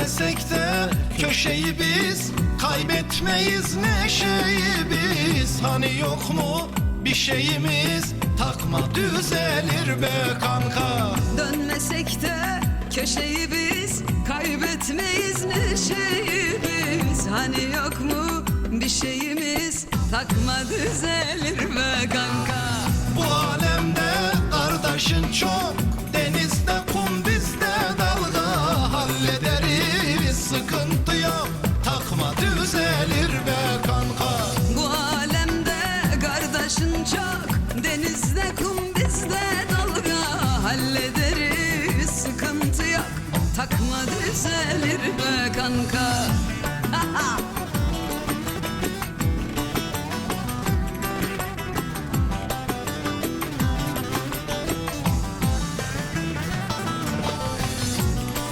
Dönmesek de köşeyi biz Kaybetmeyiz neşeyi biz. Hani yok mu bir şeyimiz? Takma düzelir be kanka. Dönmesek de köşeyi biz Kaybetmeyiz neşeyi biz. Hani yok mu bir şeyimiz? Takma düzelir be kanka. Bu alemde kardeşin çok düzelir be kanka